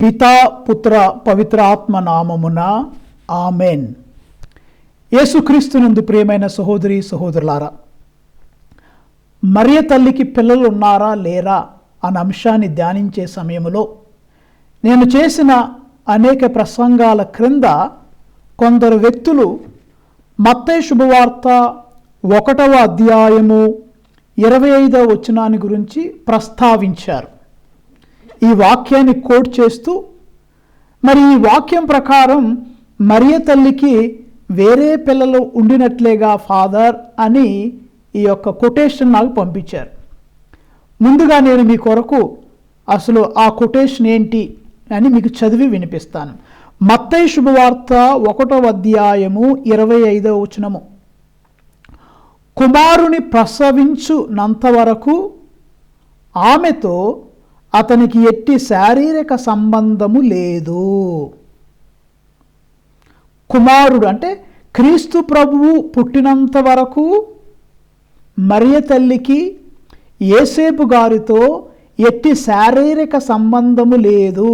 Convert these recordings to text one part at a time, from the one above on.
పితా పుత్ర పవిత్రాత్మ నామమున ఆమెన్. యేసుక్రీస్తునందు ప్రియమైన సహోదరి సహోదరులారా మరియ తల్లికి పిల్లలు ఉన్నారా లేరా అనే అంశాన్ని ధ్యానించే సమయంలో నేను చేసిన అనేక ప్రసంగాల క్రింద కొందరు వ్యక్తులు మత్తే శుభవార్త ఒకటవ అధ్యాయము ఇరవై ఐదవ వచనాన్ని గురించి ప్రస్తావించారు. ఈ వాక్యాన్ని కోట్ చేస్తూ మరి ఈ వాక్యం ప్రకారం మరియ తల్లికి వేరే పిల్లలు ఉండినట్లేగా ఫాదర్ అని ఈ యొక్క కొటేషన్ నాకు పంపించారు. ముందుగా నేను మీ కొరకు అసలు ఆ కొటేషన్ ఏంటి అని మీకు చదివి వినిపిస్తాను. మత్తయ్య శుభవార్త ఒకటో అధ్యాయము ఇరవై ఐదవ వచనము. కుమారుని ప్రసవించునంత వరకు ఆమెతో అతనికి ఎట్టి శారీరక సంబంధము లేదు. కుమారుడు అంటే క్రీస్తు ప్రభువు పుట్టినంత వరకు మరియ తల్లికి ఏసేపు గారితో ఎట్టి శారీరక సంబంధము లేదు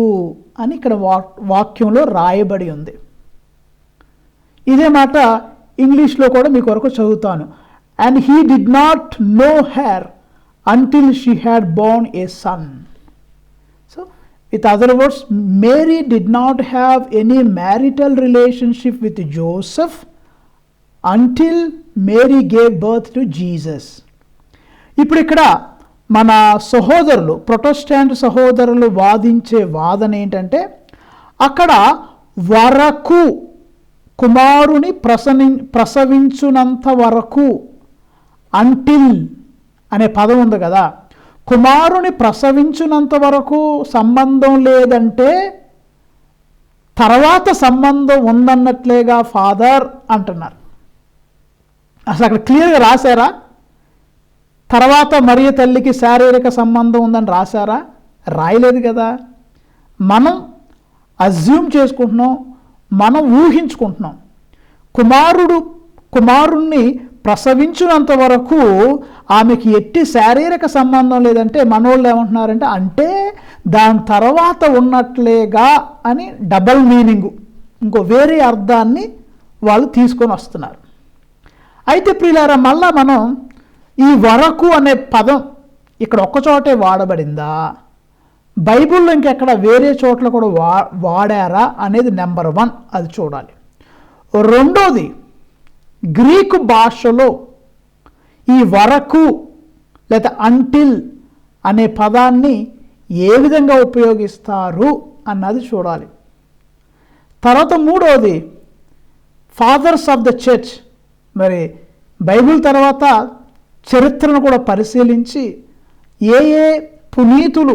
అని ఇక్కడ వా వాక్యంలో రాయబడి ఉంది. ఇదే మాట ఇంగ్లీష్లో కూడా మీ కొరకు చదువుతాను. And he did not know her until she had born a son with other words Mary did not have any marital relationship with Joseph until Mary gave birth to Jesus ఇప్పుడు ఇక్కడ మన సహోదరులు ప్రొటెస్టాంట్ సహోదరులు వాదించే వాదన ఏంటంటే అక్కడ వరకు కుమారుని ప్రసని ప్రసవించునంత వరకు అంటిల్ అనే పదం ఉంది కదా. కుమారుని ప్రసవించినంత వరకు సంబంధం లేదంటే తర్వాత సంబంధం ఉందన్నట్లేగా ఫాదర్ అంటున్నారు. అసలు అక్కడ క్లియర్గా రాశారా? తర్వాత మరియ తల్లికి శారీరక సంబంధం ఉందని రాశారా? రాయలేదు కదా. మనం అజ్యూమ్ చేసుకుంటున్నాం మనం ఊహించుకుంటున్నాం. కుమారుడు కుమారుణ్ణి ప్రసవించినంత వరకు ఆమెకి ఎట్టి శారీరక సంబంధం లేదంటే మనోళ్ళు ఏమంటున్నారంటే అంటే దాని తర్వాత ఉన్నట్లేగా అని డబల్ మీనింగు ఇంకో వేరే అర్థాన్ని వాళ్ళు తీసుకొని వస్తున్నారు. అయితే ప్రియులారా మళ్ళా మనం ఈ వరకు అనే పదం ఇక్కడ ఒక్కచోటే వాడబడిందా? బైబిల్లో ఇంకెక్కడ వేరే చోట్ల కూడా వా వాడారా అనేది నెంబర్ వన్ అది చూడాలి. రెండోది గ్రీకు భాషలో ఈ వరకు లేదా అంటిల్ అనే పదాన్ని ఏ విధంగా ఉపయోగిస్తారు అన్నది చూడాలి. తర్వాత మూడవది ఫాదర్స్ ఆఫ్ ద చర్చ్ మరి బైబిల్ తర్వాత చరిత్రను కూడా పరిశీలించి ఏ ఏ పునీతులు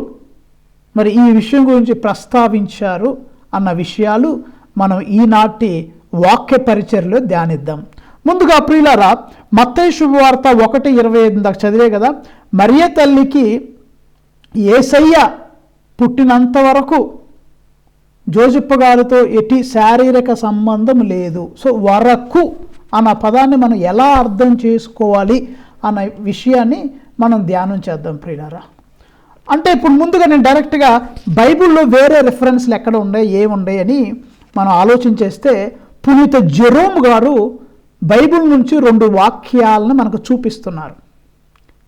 మరి ఈ విషయం గురించి ప్రస్తావించారు అన్న విషయాలు మనం ఈనాటి వాక్య పరిచర్లో ధ్యానిద్దాం. ముందుగా ప్రియులారా మత్తయి శుభవార్త ఒకటి ఇరవై ఐదు దాకా చదివే కదా మరియ తల్లికి ఏసయ్య పుట్టినంత వరకు జోజప్ప గారితో ఎట్టి శారీరక సంబంధం లేదు. సో వరకు అన్న పదాన్ని మనం ఎలా అర్థం చేసుకోవాలి అన్న విషయాన్ని మనం ధ్యానం చేద్దాం ప్రియులారా. అంటే ఇప్పుడు ముందుగా నేను డైరెక్ట్గా బైబిల్లో వేరే రెఫరెన్స్లు ఎక్కడ ఉన్నాయి ఏమున్నాయి అని మనం ఆలోచన చేస్తే పునీత జెరోమ్ గారు బైబిల్ నుంచి రెండు వాక్యాలను మనకు చూపిస్తున్నారు.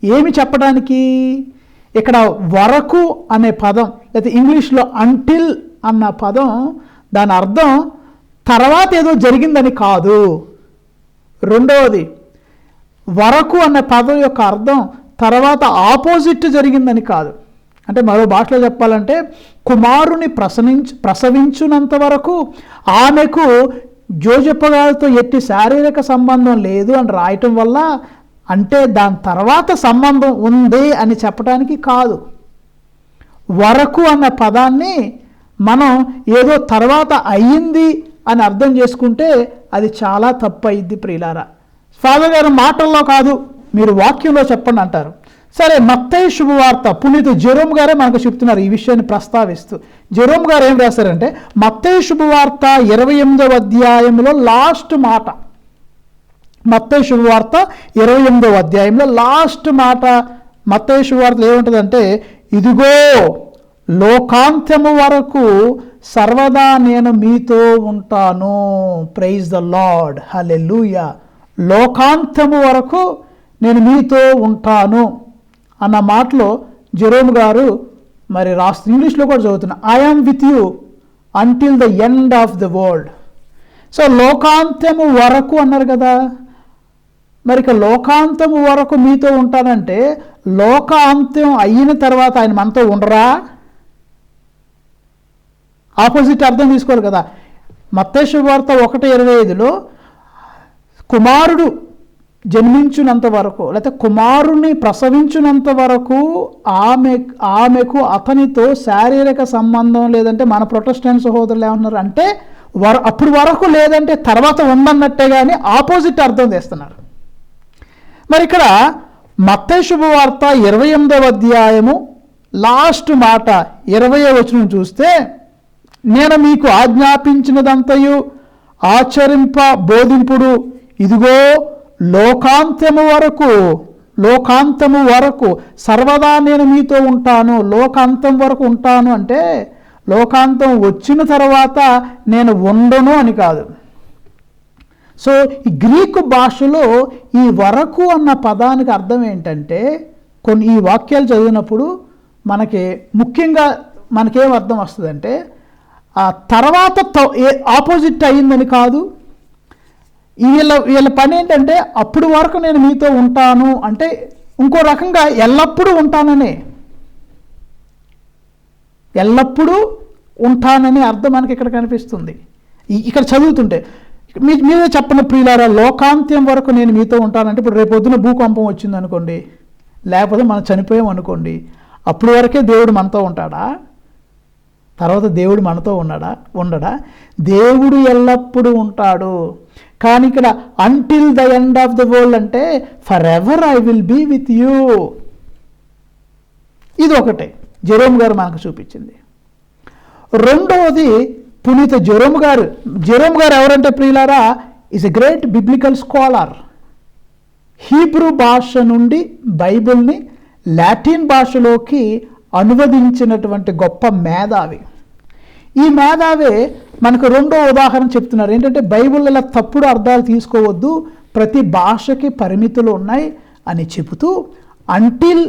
ఏమి చెప్పడానికి? ఇక్కడ వరకు అనే పదం లేదా ఇంగ్లీష్లో అంటిల్ అన్న పదం దాని అర్థం తర్వాత ఏదో జరిగిందని కాదు. రెండవది వరకు అనే పదం యొక్క అర్థం తర్వాత ఆపోజిట్ జరిగిందని కాదు. అంటే మరో భాషలో చెప్పాలంటే కుమారుని ప్రసవించ ప్రసవించునంత వరకు ఆమెకు జోజప్ప గారితో ఎట్టి శారీరక సంబంధం లేదు అని రాయటం వల్ల అంటే దాని తర్వాత సంబంధం ఉంది అని చెప్పడానికి కాదు. వరకు అన్న పదాన్ని మనం ఏదో తర్వాత అయ్యింది అని అర్థం చేసుకుంటే అది చాలా తప్పు అయింది ప్రియులారా. ఫాదర్ గారు మాటల్లో కాదు మీరు వాక్యంలో చెప్పండి అంటారు. సరే మత్తయ్య శుభవార్త. పునీత జెరోమ్ గారే మనకు చెప్తున్నారు ఈ విషయాన్ని ప్రస్తావిస్తూ. జెరోమ్ గారు ఏం రాశారంటే మత్తయ్య శుభవార్త ఇరవై ఎనిమిదవ అధ్యాయంలో లాస్ట్ మాట. మత్తయ్య శుభవార్త ఇరవై ఎనిమిదవ అధ్యాయంలో లాస్ట్ మాట. మత్తయ్య శుభవార్తలో ఏముంటుందంటే ఇదిగో లోకాంత్యము వరకు సర్వదా నేను మీతో ఉంటాను. Praise the Lord. హలెలూయ లోకాంత్యము వరకు నేను మీతో ఉంటాను. అన్న మాటలో జెరోమ్ గారు మరి రాస్తు ఇంగ్లీష్లో కూడా చదువుతున్నా. I am with you until the end of the world so లోకాంత్యము వరకు అన్నారు కదా. మరి ఇక లోకాంతము వరకు మీతో ఉంటానంటే లోకాంత్యం అయిన తర్వాత ఆయన మనతో ఉండరా? ఆపోజిట్ అర్థం తీసుకోరు కదా. మత్తేశ్వర వార్త ఒకటి ఇరవై ఐదులో కుమారుడు జన్మించినంత వరకు లేకపోతే కుమారుని ప్రసవించినంత వరకు ఆమె ఆమెకు అతనితో శారీరక సంబంధం లేదంటే మన ప్రొటెస్టెంట్ సహోదరులు ఏమన్నారు అంటే వర అప్పుడు వరకు లేదంటే తర్వాత ఉందన్నట్టే కానీ ఆపోజిట్ అర్థం చేస్తున్నారు. మరి ఇక్కడ మత్తే శుభవార్త ఇరవై ఎనిమిదవ అధ్యాయము లాస్ట్ మాట ఇరవై వచనం చూస్తే నేను మీకు ఆజ్ఞాపించినదంతయు ఆచరింప బోధింపుడు ఇదిగో లోకాంతము వరకు లోకాంతము వరకు సర్వదా నేను మీతో ఉంటాను లోకాంతం వరకు ఉంటాను అంటే లోకాంతం వచ్చిన తర్వాత నేను ఉండను అని కాదు. సో ఈ గ్రీకు భాషలో ఈ వరకు అన్న పదానికి అర్థం ఏంటంటే కొన్ని ఈ వాక్యాలు చదివినప్పుడు మనకి ముఖ్యంగా మనకేం అర్థం వస్తుందంటే ఆ తర్వాత ఆపోజిట్ అయ్యిందని కాదు వీళ్ళ వీళ్ళ పని ఏంటంటే అప్పుడు వరకు నేను మీతో ఉంటాను అంటే ఇంకో రకంగా ఎల్లప్పుడూ ఉంటాననే. ఎల్లప్పుడూ ఉంటానని అర్థం మనకి ఇక్కడ కనిపిస్తుంది. ఇక్కడ చదువుతుంటే మీ మీరే చెప్పిన ప్రియులారా లోకాంత్యం వరకు నేను మీతో ఉంటానంటే ఇప్పుడు రేపు భూకంపం వచ్చింది అనుకోండి లేకపోతే మనం చనిపోయాం అనుకోండి అప్పుడు వరకే దేవుడు మనతో ఉంటాడా? తర్వాత దేవుడు మనతో ఉన్నాడా? ఉండడా? దేవుడు ఎల్లప్పుడూ ఉంటాడు. కానీ ఇక్కడ until the end of the world అంటే forever I will be with you ఇది ఒకటే జెరోమ్ గారు మనకు చూపించింది. రెండవది పునీత జెరోమ్ గారు. జెరోమ్ గారు ఎవరంటే ప్రియులారా? Is a great biblical scholar Hebrew భాష నుండి బైబిల్ని లాటిన్ భాషలోకి అనువదించినటువంటి గొప్ప మేధావి. ఈ మేధావే మనకు రెండో ఉదాహరణ చెప్తున్నారు. ఏంటంటే బైబిల్లో తప్పుడు అర్థాలు తీసుకోవద్దు ప్రతి భాషకి పరిమితులు ఉన్నాయి అని చెబుతూ until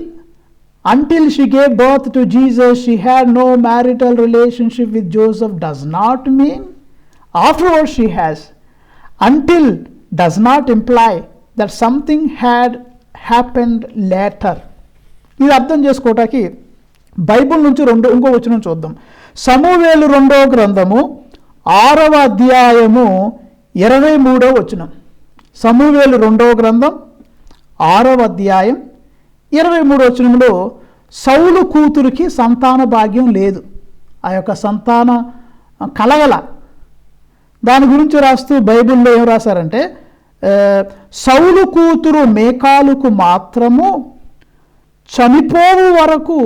until she gave birth to Jesus she had no marital relationship with Joseph does not mean after all she has until does not imply that something had happened later ఇది అర్థం చేసుకోవటానికి బైబిల్ నుంచి రెండు ఇంకో వచ్చిన చూద్దాం. సమూవేలు రెండో గ్రంథము ఆరవ అధ్యాయము ఇరవై మూడో వచనం. సమూవేలు రెండో గ్రంథం ఆరవ అధ్యాయం ఇరవై మూడో వచనంలో సౌలు కూతురికి సంతాన భాగ్యం లేదు. ఆ యొక్క సంతాన కలగల. దాని గురించి రాస్తూ బైబిల్లో ఏం రాశారంటే సౌలు కూతురు మేకాలుకు మాత్రము చనిపోవు వరకు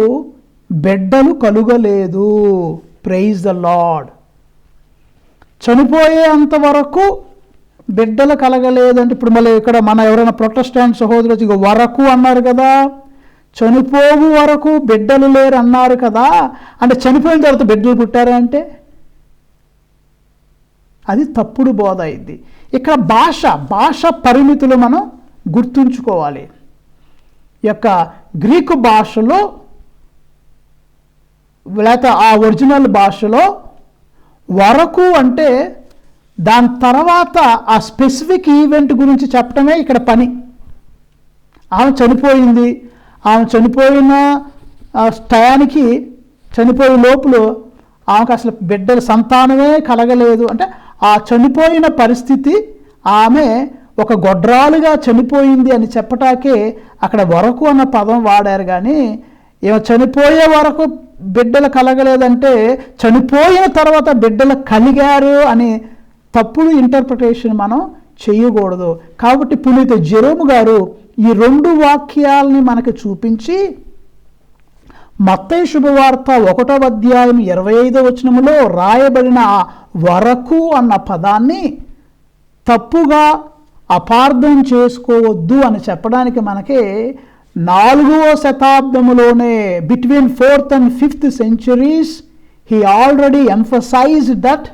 బిడ్డలు కలుగలేదు. ప్రైజ్ ద లాడ్ చనిపోయేంత వరకు బిడ్డలు కలగలేదంటే ఇప్పుడు మళ్ళీ ఇక్కడ మన ఎవరైనా ప్రొటెస్టాంట్ సహోదరులు వచ్చి, వరకు అన్నారు కదా. చనిపోవు వరకు బిడ్డలు లేరు అన్నారు కదా. అంటే చనిపోయిన తర్వాత బిడ్డలు పుట్టారా అంటే? అది తప్పుడు బోధ అయింది ఇక్కడ భాష భాష పరిమితులు మనం గుర్తుంచుకోవాలి. యొక్క గ్రీకు భాషలో లేకపోతే ఆ ఒరిజినల్ భాషలో వరకు అంటే దాని తర్వాత ఆ స్పెసిఫిక్ ఈవెంట్ గురించి చెప్పడమే ఇక్కడ పని. ఆమె చనిపోయింది. ఆమె చనిపోయిన టయానికి చనిపోయే లోపల ఆమెకు అసలు బిడ్డల సంతానమే కలగలేదు. అంటే ఆ చనిపోయిన పరిస్థితి ఆమె ఒక గొడ్రాలుగా చనిపోయింది అని చెప్పటాకే అక్కడ వరకు అన్న పదం వాడారు. కానీ ఏమో చనిపోయే వరకు బిడ్డలు కలగలేదంటే చనిపోయిన తర్వాత బిడ్డలు కలిగారు అని తప్పుడు ఇంటర్ప్రిటేషన్ మనం చేయకూడదు. కాబట్టి పునీత జెరోము గారు ఈ రెండు వాక్యాలని మనకి చూపించి మత్తయి శుభవార్త ఒకటో అధ్యాయం ఇరవై ఐదో వచనములో రాయబడిన ఆ వరకు అన్న పదాన్ని తప్పుగా అపార్థం చేసుకోవద్దు అని చెప్పడానికి మనకి నాలుగవ శతాబ్దములోనే between fourth and fifth centuries he already emphasise that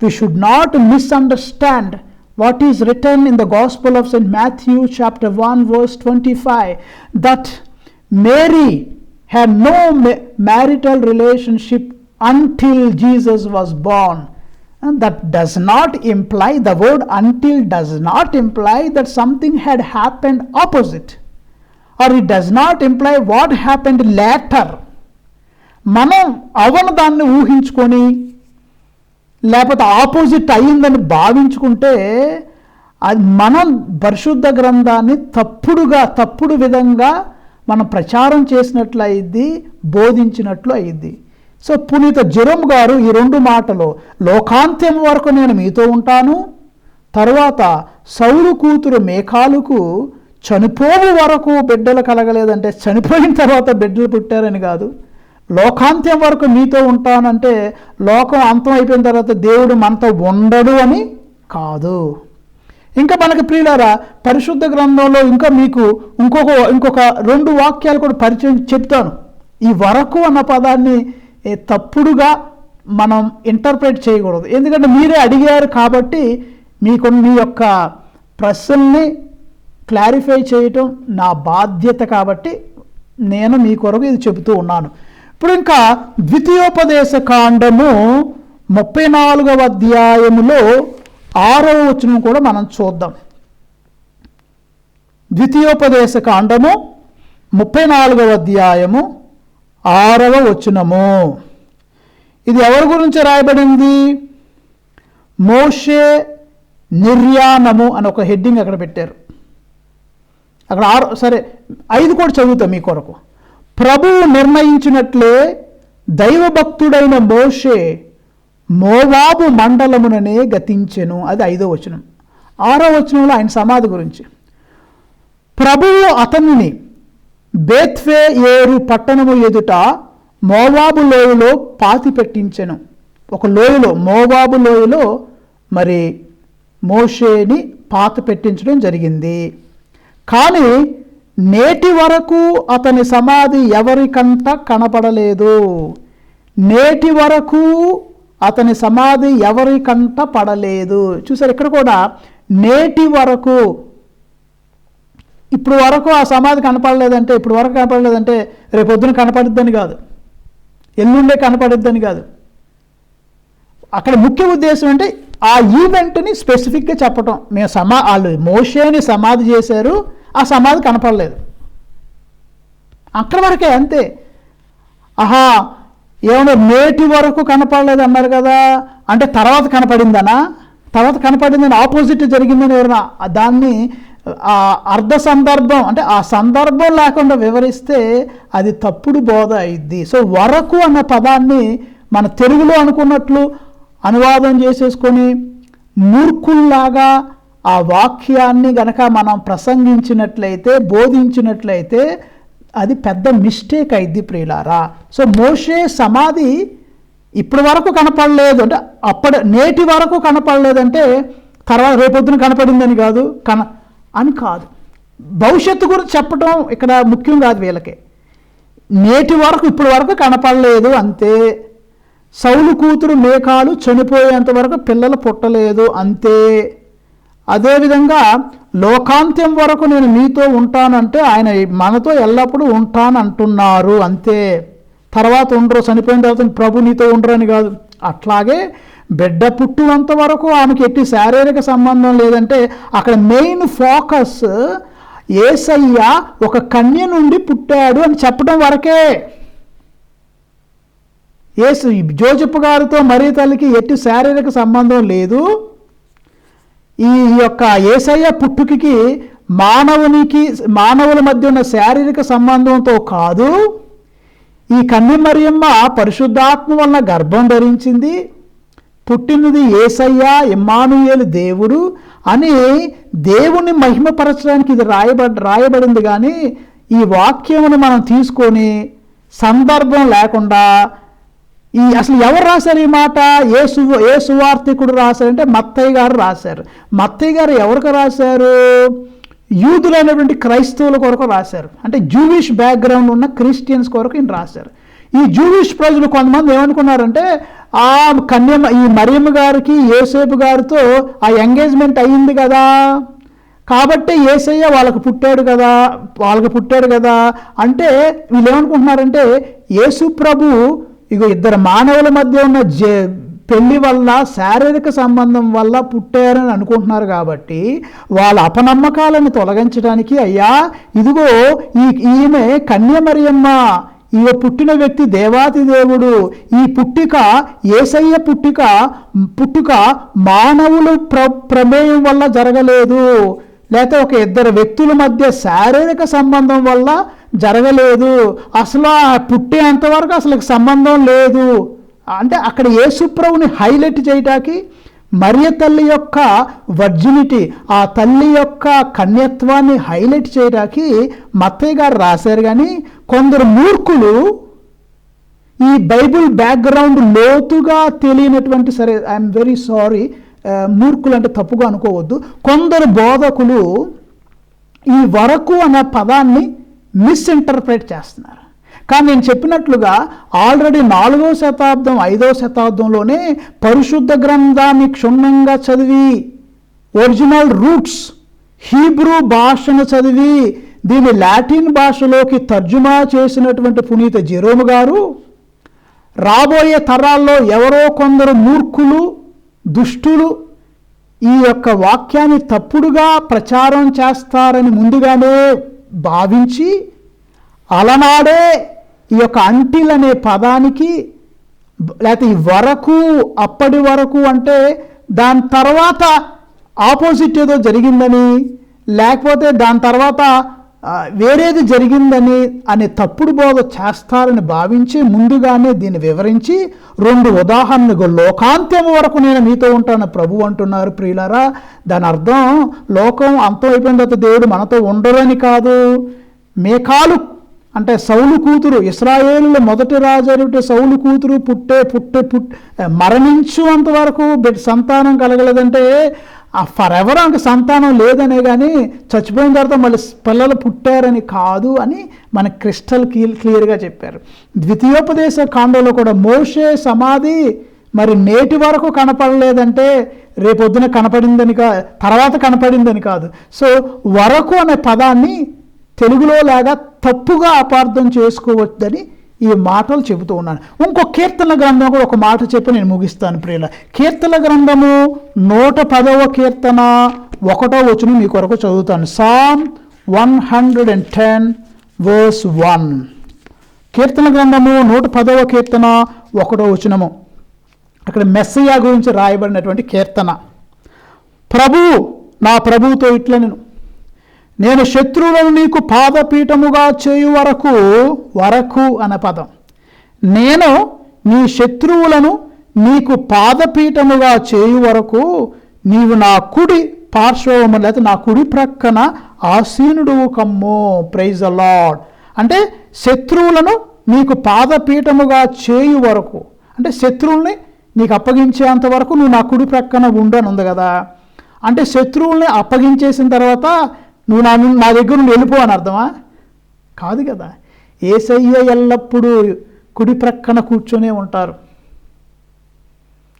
we should not misunderstand what is written in the Gospel of St. Matthew, chapter 1, verse 25, that Mary had no ma- marital relationship until Jesus was born. And that does not imply, the word until does not imply that something had happened opposite, Or it does not employ what happened later మనం అవను దాన్ని ఊహించుకొని లేకపోతే opposite అయ్యిందని భావించుకుంటే అది మనం పరిశుద్ధ గ్రంథాన్ని తప్పుడుగా తప్పుడు విధంగా మనం ప్రచారం చేసినట్లు అయింది బోధించినట్లు అయింది సో పునీత జెరోమ్ గారు ఈ రెండు మాటలు లోకాంత్యం వరకు నేను మీతో ఉంటాను తర్వాత సౌరు కూతురు మేఘాలుకు చనిపోవు వరకు బిడ్డలు కలగలేదంటే చనిపోయిన తర్వాత బిడ్డలు పుట్టారని కాదు. లోకాంత్యం వరకు మీతో ఉంటానంటే లోకం అంతం అయిపోయిన తర్వాత దేవుడు మనతో ఉండడు అని కాదు. ఇంకా మనకి ప్రియులారా పరిశుద్ధ గ్రంథంలో ఇంకా మీకు ఇంకొక ఇంకొక రెండు వాక్యాలు కూడా పరిచయం చెప్తాను. ఈ వరకు అన్న పదాన్ని తప్పుడుగా మనం ఇంటర్ప్రిట్ చేయకూడదు. ఎందుకంటే మీరే అడిగారు కాబట్టి మీకు మీ యొక్క ప్రశ్నల్ని క్లారిఫై చేయటం నా బాధ్యత కాబట్టి నేను మీ కొరకు ఇది చెబుతూ ఉన్నాను. ఇప్పుడు ఇంకా ద్వితీయోపదేశ కాండము ముప్పై నాలుగవ అధ్యాయములో ఆరవ వచనం కూడా మనం చూద్దాం. ద్వితీయోపదేశ కాండము ముప్పై నాలుగవ అధ్యాయము ఆరవ వచనము. ఇది ఎవరి గురించి రాయబడింది? మోషే నిర్యాణము అని ఒక హెడ్డింగ్ అక్కడ పెట్టారు. అక్కడ ఆరు సరే ఐదు కూడా చదువుతాం మీ కొరకు. ప్రభువు నిర్ణయించినట్లే దైవభక్తుడైన మోషే మోవాబు మండలముననే గతించెను. అది ఐదో వచనం. ఆరో వచనంలో ఆయన సమాధి గురించి. ప్రభువు అతనిని బేత్వే ఏరు పట్టణము ఎదుట మోవాబు లోయలో పాతి పెట్టించెను. ఒక లోయలో మోవాబు లోయలో మరి మోషేని పాత పెట్టించడం జరిగింది. కానీ నేటి వరకు అతని సమాధి ఎవరికంట కనపడలేదు. నేటి వరకు అతని సమాధి ఎవరికంట పడలేదు. చూసారు ఇక్కడ కూడా నేటి వరకు ఇప్పుడు వరకు ఆ సమాధి కనపడలేదంటే ఇప్పుడు వరకు కనపడలేదంటే రేపొద్దున కనపడిద్దని కాదు. ఎల్లుండే కనపడిద్దని కాదు. అక్కడ ముఖ్య ఉద్దేశం అంటే ఆ ఈవెంట్ని స్పెసిఫిక్గా చెప్పటం. మేము సమా వాళ్ళు మోషేని సమాధి చేశారు. ఆ సమాధి కనపడలేదు. అక్కడ వరకే అంతే. ఆహా ఏమన్నా నేటి వరకు కనపడలేదు అన్నారు కదా. అంటే తర్వాత కనపడిందనా? తర్వాత కనపడిందని ఆపోజిట్ జరిగిందని ఎవరైనా దాన్ని ఆ అర్ధ సందర్భం అంటే ఆ సందర్భం లేకుండా వివరిస్తే అది తప్పుడు బోధ అయింది సో వరకు అన్న పదాన్ని మన తెలుగులో అనుకున్నట్లు అనువాదం చేసేసుకొని మూర్ఖుల్లాగా ఆ వాక్యాన్ని గనక మనం ప్రసంగించినట్లయితే బోధించినట్లయితే అది పెద్ద మిస్టేక్ అయింది ప్రియులారా. సో మోషే సమాధి ఇప్పటి వరకు కనపడలేదు. అంటే అప్పటి నేటి వరకు కనపడలేదంటే తర్వాత రేపొద్దున కనపడిందని కాదు కన అని కాదు. భవిష్యత్తు గురించి చెప్పడం ఇక్కడ ముఖ్యం కాదు వీళ్ళకి. నేటి వరకు ఇప్పటి వరకు కనపడలేదు అంతే. సౌలు కూతురు మేకాలు చనిపోయేంత వరకు పిల్లలు పుట్టలేదు అంతే. అదేవిధంగా లోకాంత్యం వరకు నేను మీతో ఉంటానంటే ఆయన మనతో ఎల్లప్పుడూ ఉంటానంటున్నారు. అంతే. తర్వాత ఉండరు చనిపోయిన తర్వాత ప్రభు నీతో ఉండరు అని కాదు. అట్లాగే బిడ్డ పుట్టినంత వరకు ఆమెకి ఎట్టి శారీరక సంబంధం లేదంటే అక్కడ మెయిన్ ఫోకస్ ఏసయ్య ఒక కన్య నుండి పుట్టాడు అని చెప్పడం వరకే. ఏసు జోజప్ప గారితో మరీ తల్లికి ఎట్టి శారీరక సంబంధం లేదు. ఈ యొక్క ఏసయ్య పుట్టుకి మానవునికి మానవుల మధ్య ఉన్న శారీరక సంబంధంతో కాదు ఈ కన్ని మరియమ్మ పరిశుద్ధాత్మ వలన గర్భం ధరించింది. పుట్టినది ఏసయ్య ఇమ్మానుయేలు దేవుడు అని దేవుని మహిమపరచడానికి ఇది రాయబడ్ రాయబడింది. కానీ ఈ వాక్యమును మనం తీసుకొని సందర్భం లేకుండా ఈ అసలు ఎవరు రాశారు ఈ మాట? ఏ సు ఏ సువార్థికుడు రాశారంటే మత్తయ్య గారు రాశారు. మత్తయ్య గారు ఎవరికి రాశారు? యూదులైనటువంటి క్రైస్తవుల కొరకు రాశారు. అంటే జూవిష్ బ్యాక్గ్రౌండ్ ఉన్న క్రిస్టియన్స్ కొరకు ఈయన రాశారు. ఈ జూవిష్ ప్రజలు కొంతమంది ఏమనుకున్నారంటే ఆ కన్యమ్మ ఈ మరియమ్మ గారికి ఏసేపు గారితో ఆ ఎంగేజ్మెంట్ అయ్యింది కదా. కాబట్టి ఏసయ్య వాళ్ళకు పుట్టాడు కదా వాళ్ళకి పుట్టాడు కదా. అంటే వీళ్ళు ఏమనుకుంటున్నారంటే యేసు ప్రభు ఇగో ఇద్దరు మానవుల మధ్య ఉన్న జే పెళ్ళి వల్ల శారీరక సంబంధం వల్ల పుట్టారని అనుకుంటున్నారు కాబట్టి వాళ్ళ అపనమ్మకాలను తొలగించడానికి అయ్యా ఇదిగో ఈ ఈమె కన్యమరియమ్మ ఈ పుట్టిన వ్యక్తి దేవాతి దేవుడు ఈ పుట్టిక ఏసయ్య పుట్టిక పుట్టుక మానవులు ప్ర ప్రమేయం వల్ల జరగలేదు. లేకపోతే ఒక ఇద్దరు వ్యక్తుల మధ్య శారీరక సంబంధం వల్ల జరగలేదు. అసలు ఆ పుట్టేంత అసలు సంబంధం లేదు. అంటే అక్కడ యేసుప్రభుని హైలైట్ చేయటానికి మరియ తల్లి యొక్క వర్జినిటీ ఆ తల్లి యొక్క కన్యత్వాన్ని హైలైట్ చేయడానికి మత్తయ్య గారు రాశారు కానీ కొందరు మూర్ఖులు ఈ బైబిల్ బ్యాక్గ్రౌండ్ లోతుగా తెలియనటువంటి సరే ఐఎమ్ వెరీ సారీ మూర్ఖులు అంటే తప్పుగా అనుకోవద్దు. కొందరు బోధకులు ఈ వరకు అనే పదాన్ని మిస్ఇంటర్ప్రిట్ చేస్తున్నారు. కానీ నేను చెప్పినట్లుగా ఆల్రెడీ నాలుగో శతాబ్దం ఐదో శతాబ్దంలోనే పరిశుద్ధ గ్రంథాన్ని క్షుణ్ణంగా చదివి ఒరిజినల్ రూట్స్ హీబ్రూ భాషను చదివి దీన్ని లాటిన్ భాషలోకి తర్జుమా చేసినటువంటి పునీత జెరోమ్ గారు రాబోయే తరాల్లో ఎవరో కొందరు మూర్ఖులు దుష్టులు ఈ యొక్క వాక్యాన్ని తప్పుడుగా ప్రచారం చేస్తారని ముందుగానే భావించి అలనాడే ఈ యొక్క అంటిల్ అనే పదానికి లేకపోతే ఈ వరకు అప్పటి వరకు అంటే దాని తర్వాత ఆపోజిట్ ఏదో జరిగిందని లేకపోతే దాని తర్వాత వేరేది జరిగిందని అనే తప్పుడు బోధ చేస్తారని భావించి ముందుగానే దీన్ని వివరించి రెండు ఉదాహరణలు లోకాంత్యం వరకు నేను మీతో ఉంటాను ప్రభు అంటున్నారు ప్రియులారా. దాని అర్థం లోకం అంతం అయిపోయిన తర్వాత దేవుడు మనతో ఉండరని కాదు. మేకాలు అంటే సౌలు కూతురు ఇస్రాయేలు మొదటి రాజు సౌలు కూతురు పుట్టే పుట్టే పుట్ మరణించు అంతవరకు సంతానం కలగలేదంటే ఆ ఫర్ ఎవర్ ఆమెకు సంతానం లేదనే కానీ చచ్చిపోయిన తర్వాత మళ్ళీ పిల్లలు పుట్టారని కాదు అని మన క్రిస్టల్ క్లియర్ క్లియర్గా చెప్పారు. ద్వితీయోపదేశ కాండంలో కూడా మోషే సమాధి మరి నేటి వరకు కనపడలేదంటే రేపొద్దున కనపడిందని కా తర్వాత కనపడిందని కాదు. సో వరకు అనే పదాన్ని తెలుగులో లాగా తప్పుగా అపార్థం చేసుకోవద్దని ఈ మాటలు చెబుతూ ఉన్నాను. ఇంకో కీర్తన గ్రంథం కూడా ఒక మాట చెప్పి నేను ముగిస్తాను ప్రియుల. కీర్తన గ్రంథము నూట పదవ కీర్తన ఒకటో వచనం మీ కొరకు చదువుతాను. Psalm one hundred and ten verse one కీర్తన గ్రంథము నూట పదవ కీర్తన ఒకటో వచనము. అక్కడ మెస్సయ్య గురించి రాయబడినటువంటి కీర్తన. ప్రభు నా ప్రభువుతో ఇట్లా నేను నేను శత్రువులను నీకు పాదపీఠముగా చేయు వరకు వరకు అనే పదం. నేను నీ శత్రువులను నీకు పాదపీఠముగా చేయు వరకు నీవు నా కుడి పార్శ్వము లేకపోతే నా కుడి ప్రక్కన ఆసీనుడు కమ్ము. ప్రైజ్ అలాడ్ అంటే శత్రువులను నీకు పాదపీఠముగా చేయు వరకు. అంటే శత్రువుల్ని నీకు అప్పగించేంత వరకు నువ్వు నా కుడి ప్రక్కన ఉండనుంది ఉంది కదా. అంటే శత్రువుల్ని అప్పగించేసిన తర్వాత నువ్వు నా నా దగ్గర నుండి వెళ్ళిపో అని అర్థమా? కాదు కదా. ఏసయ్య ఎల్లప్పుడూ కుడి ప్రక్కన కూర్చొనే ఉంటారు.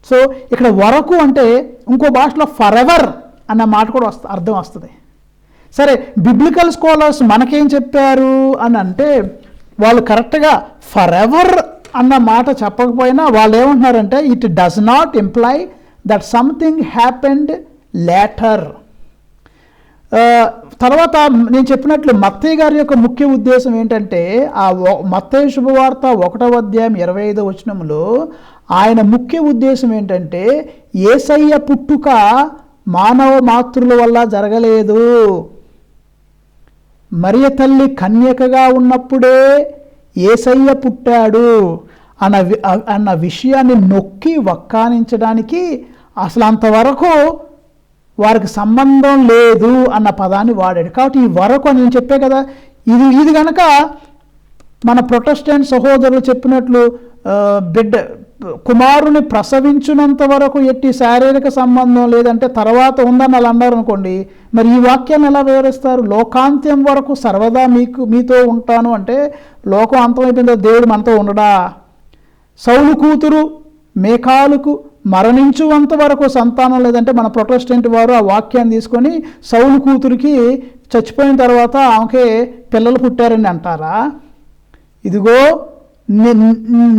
సో ఇక్కడ వరకు అంటే ఇంకో భాషలో ఫరెవర్ ఎవర్ అన్న మాట కూడా వస్త అర్థం వస్తుంది. సరే బిబ్లికల్ స్కాలర్స్ మనకేం చెప్పారు అని అంటే వాళ్ళు కరెక్ట్గా ఫరెవర్ ఎవర్ అన్న మాట చెప్పకపోయినా వాళ్ళు ఏమంటున్నారంటే it does not employ that something happened later తర్వాత నేను చెప్పినట్లు మత్తయ్య గారి యొక్క ముఖ్య ఉద్దేశం ఏంటంటే ఆ మత్తయ్య శుభవార్త ఒకటవ అధ్యాయం ఇరవై ఐదో వచనంలో ఆయన ముఖ్య ఉద్దేశం ఏంటంటే ఏసయ్య పుట్టుక మానవ మాతృల వల్ల జరగలేదు. మరియ తల్లి కన్యకగా ఉన్నప్పుడే ఏసయ్య పుట్టాడు అన్న వి- అన్న విషయాన్ని నొక్కి వక్కానించడానికి అసలు అంతవరకు వారికి సంబంధం లేదు అన్న పదాన్ని వాడాడు. కాబట్టి ఈ వరకు అని నేను చెప్పే కదా ఇది ఇది కనుక మన ప్రొటెస్టెంట్ సహోదరులు చెప్పినట్లు బిడ్డ కుమారుని ప్రసవించినంత వరకు ఎట్టి శారీరక సంబంధం లేదంటే తర్వాత ఉందని అలా అన్నారు అనుకోండి మరి ఈ వాక్యాన్ని ఎలా వివరిస్తారు? లోకాంత్యం వరకు సర్వదా మీకు మీతో ఉంటాను అంటే లోకం అంతమైపోయిందో దేవుడు మనతో ఉండడా? సౌలు కూతురు మేకాలుకు మరణించువంత వరకు సంతానం లేదంటే మన ప్రొటెస్టెంట్ వారు ఆ వాక్యాన్ని తీసుకొని సౌలు కూతురికి చచ్చిపోయిన తర్వాత ఆమెకి పిల్లలు పుట్టారని అంటారా? ఇదిగో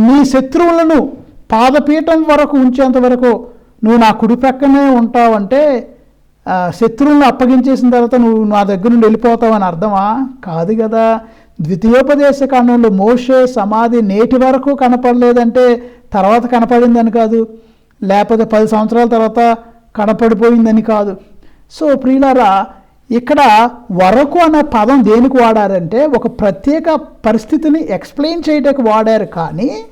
నీ శత్రువులను పాదపీఠం వరకు ఉంచేంత వరకు నువ్వు నా కుడి ప్రక్కనే ఉంటావంటే శత్రువులను అప్పగించేసిన తర్వాత నువ్వు నా దగ్గర నుండి వెళ్ళిపోతావని అర్థమా? కాదు కదా. ద్వితీయోపదేశ కాండంలో మోషే సమాధి నేటి వరకు కనపడలేదంటే తర్వాత కనపడిందని కాదు. లేకపోతే పది సంవత్సరాల తర్వాత కనపడిపోయిందని కాదు. సో ప్రియులారా ఇక్కడ వరకు అనే పదం దేనికి వాడారంటే ఒక ప్రత్యేక పరిస్థితిని ఎక్స్ప్లెయిన్ చేయడానికి వాడారు కానీ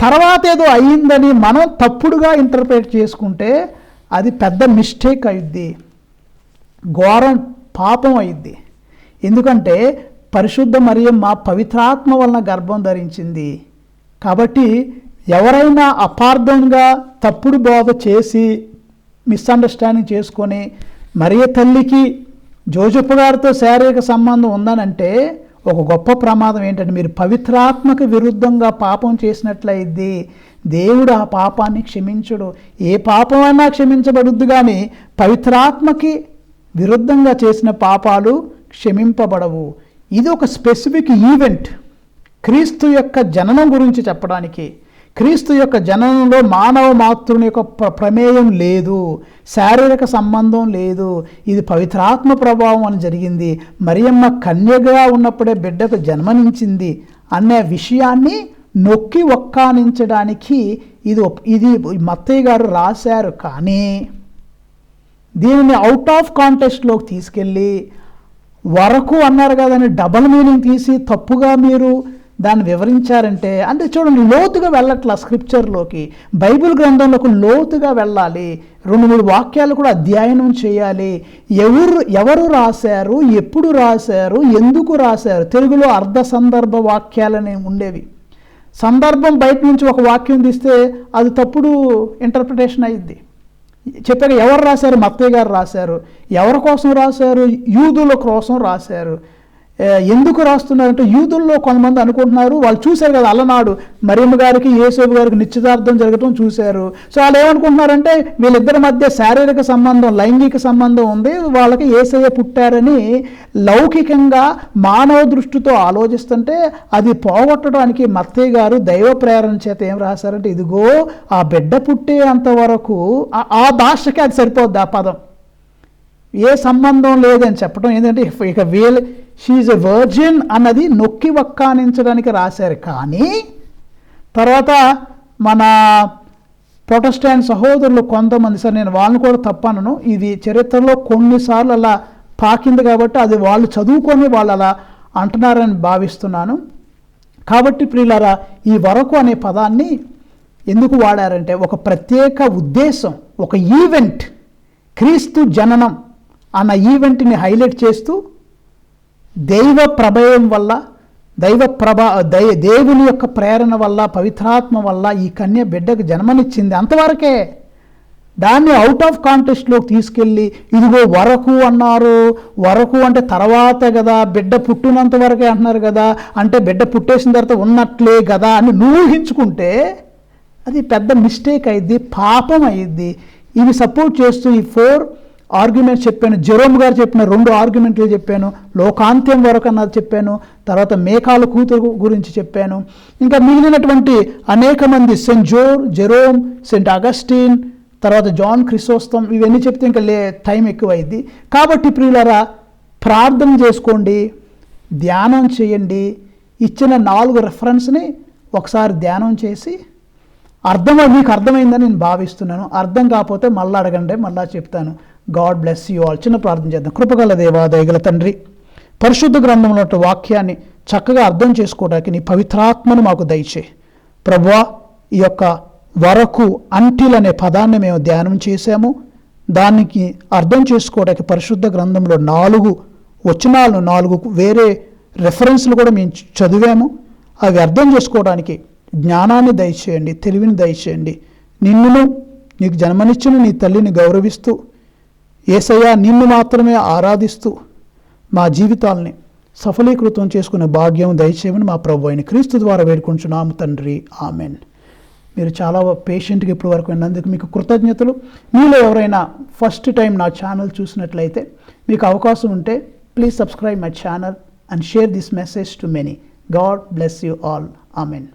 తర్వాత ఏదో అయ్యిందని మనం తప్పుడుగా ఇంటర్ప్రిట్ చేసుకుంటే అది పెద్ద మిస్టేక్ అయ్యిద్ది ఘోరం పాపం అయ్యిద్ది ఎందుకంటే పరిశుద్ధ మా పవిత్రాత్మ వలన గర్భం ధరించింది. కాబట్టి ఎవరైనా అపార్థంగా తప్పుడు బోధ చేసి మిస్అండర్స్టాండింగ్ చేసుకొని మరియ తల్లికి జోజప్ప గారితో శారీరక సంబంధం ఉందనంటే ఒక గొప్ప ప్రమాదం ఏంటంటే మీరు పవిత్రాత్మకు విరుద్ధంగా పాపం చేసినట్లయిద్ది. దేవుడు ఆ పాపాన్ని క్షమించడు. ఏ పాపమైనా క్షమించబడుద్దు కానీ పవిత్రాత్మకి విరుద్ధంగా చేసిన పాపాలు క్షమింపబడవు. ఇది ఒక స్పెసిఫిక్ ఈవెంట్ క్రీస్తు యొక్క జననం గురించి చెప్పడానికి క్రీస్తు యొక్క జననంలో మానవ మాతృని యొక్క ప్రమేయం లేదు శారీరక సంబంధం లేదు ఇది పవిత్రాత్మ ప్రభావం అని జరిగింది. మరియమ్మ కన్యగా ఉన్నప్పుడే బిడ్డకు జన్మనించింది అనే విషయాన్ని నొక్కి ఒక్కానించడానికి ఇది ఇది మత్తయ్య గారు రాశారు కానీ దీనిని అవుట్ ఆఫ్ కాంటెస్ట్లోకి తీసుకెళ్ళి వరకు అన్నారు కదని డబల్ మీనింగ్ తీసి తప్పుగా మీరు దాన్ని వివరించారంటే అంటే చూడండి లోతుగా వెళ్ళట్లా స్క్రిప్చర్లోకి. బైబిల్ గ్రంథంలోకి లోతుగా వెళ్ళాలి. రెండు మూడు వాక్యాలు కూడా అధ్యయనం చేయాలి. ఎవరు ఎవరు రాశారు ఎప్పుడు రాశారు ఎందుకు రాశారు? తెలుగులో అర్ధ సందర్భ వాక్యాలనే ఉండేవి. సందర్భం బయట నుంచి ఒక వాక్యం తీస్తే అది తప్పుడు ఇంటర్ప్రిటేషన్ అయింది చెప్పాక ఎవరు రాశారు? మత్తయ్య గారు రాశారు. ఎవరి కోసం రాశారు? యూదుల కోసం రాశారు. ఎందుకు రాస్తున్నారంటే యూదుల్లో కొంతమంది అనుకుంటున్నారు వాళ్ళు చూశారు కదా అల్లనాడు మరియమ్మ గారికి యేసోబు గారికి నిశ్చితార్థం జరగటం చూశారు. సో వాళ్ళు ఏమనుకుంటున్నారంటే వీళ్ళిద్దరి మధ్య శారీరక సంబంధం లైంగిక సంబంధం ఉంది వాళ్ళకి ఏసయ్య పుట్టారని లౌకికంగా మానవ దృష్టితో ఆలోచిస్తుంటే అది పోగొట్టడానికి మత్తయ్య గారు దైవ ప్రేరణ చేత ఏం రాశారంటే ఇదిగో ఆ బిడ్డ పుట్టే అంతవరకు ఆ- భాషకి అది సరిపోద్ది ఆ పదం. ఏ సంబంధం లేదని చెప్పడం ఏంటంటే ఇక వీళ్ళు షీఈ్ ఎ వర్జిన్ అన్నది నొక్కి వక్కానించడానికి రాశారు. కానీ తర్వాత మన ప్రొటెస్టాంట్ సహోదరులు కొంతమంది సార్ నేను వాళ్ళని కూడా తప్పనను. ఇది చరిత్రలో కొన్నిసార్లు అలా పాకింది కాబట్టి అది వాళ్ళు చదువుకొని వాళ్ళు అలా అంటున్నారని భావిస్తున్నాను. కాబట్టి ప్రియులారా ఈ వరకు అనే పదాన్ని ఎందుకు వాడారంటే ఒక ప్రత్యేక ఉద్దేశం ఒక ఈవెంట్ క్రీస్తు జననం అన్న ఈవెంట్ని హైలైట్ చేస్తూ దైవ ప్రభయం వల్ల దైవ ప్రభ దై దేవుని యొక్క ప్రేరణ వల్ల పవిత్రాత్మ వల్ల ఈ కన్య బిడ్డకు జన్మనిచ్చింది. అంతవరకే దాన్ని అవుట్ ఆఫ్ కాంటెస్ట్లోకి తీసుకెళ్ళి ఇదిగో వరకు అన్నారు వరకు అంటే తర్వాత కదా బిడ్డ పుట్టినంత వరకే అంటున్నారు కదా అంటే బిడ్డ పుట్టేసిన తర్వాత ఉన్నట్లే కదా అని నువ్వు ఊహించుకుంటే అది పెద్ద మిస్టేక్ అయింది పాపం అయ్యింది ఇవి సపోర్ట్ చేస్తూ ఈ ఫోర్ ఆర్గ్యుమెంట్స్ చెప్పాను. జెరోమ్ గారు చెప్పిన రెండు ఆర్గ్యుమెంట్లు చెప్పాను. లోకాంత్యం వరకు అన్నది చెప్పాను. తర్వాత మేకాల కూతురు గురించి చెప్పాను. ఇంకా మిగిలినటువంటి అనేక మంది సెంట్ జోర్ జెరోమ్ సెంట్ అగస్టిన్ తర్వాత జాన్ క్రిసోస్తం ఇవన్నీ చెప్తే ఇంకా లే టైం ఎక్కువైంది కాబట్టి ప్రియులరా ప్రార్థన చేసుకోండి ధ్యానం చేయండి. ఇచ్చిన నాలుగు రెఫరెన్స్ని ఒకసారి ధ్యానం చేసి అర్థం మీకు అర్థమైందని నేను భావిస్తున్నాను. అర్థం కాకపోతే మళ్ళీ అడగండి మళ్ళా చెప్తాను. God bless you all. చిన్న ప్రార్థన చేద్దాం. కృపగల దేవా దయగల తండ్రి పరిశుద్ధ గ్రంథంలో వాక్యాన్ని చక్కగా అర్థం చేసుకోవడానికి నీ పవిత్రాత్మను మాకు దయచే. ప్రభువా ఈ యొక్క వరకు అంటిల్ అనే పదాన్ని మేము ధ్యానం చేశాము. దానికి అర్థం చేసుకోవడానికి పరిశుద్ధ గ్రంథంలో నాలుగు వచనాలను నాలుగు వేరే రెఫరెన్స్లు కూడా మేము చదివాము. అవి అర్థం చేసుకోవడానికి జ్ఞానాన్ని దయచేయండి తెలివిని దయచేయండి. నిన్నును నీకు జన్మనిచ్చిన నీ తల్లిని గౌరవిస్తూ ఏసయ్య నిన్ను మాత్రమే ఆరాధిస్తూ మా జీవితాల్ని సఫలీకృతం చేసుకునే భాగ్యం దయచేయమని మా ప్రభు అయిన క్రీస్తు ద్వారా వేడుకుంటున్నాము తండ్రి. ఆమెన్. మీరు చాలా పేషెంట్గా ఇప్పటి వరకు విన్నందుకు మీకు కృతజ్ఞతలు. మీలో ఎవరైనా ఫస్ట్ టైం నా ఛానల్ చూసినట్లయితే మీకు అవకాశం ఉంటే please subscribe my channel and share this message to many. God bless you all. Amen.